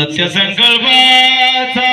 सत्य संकल्पाचा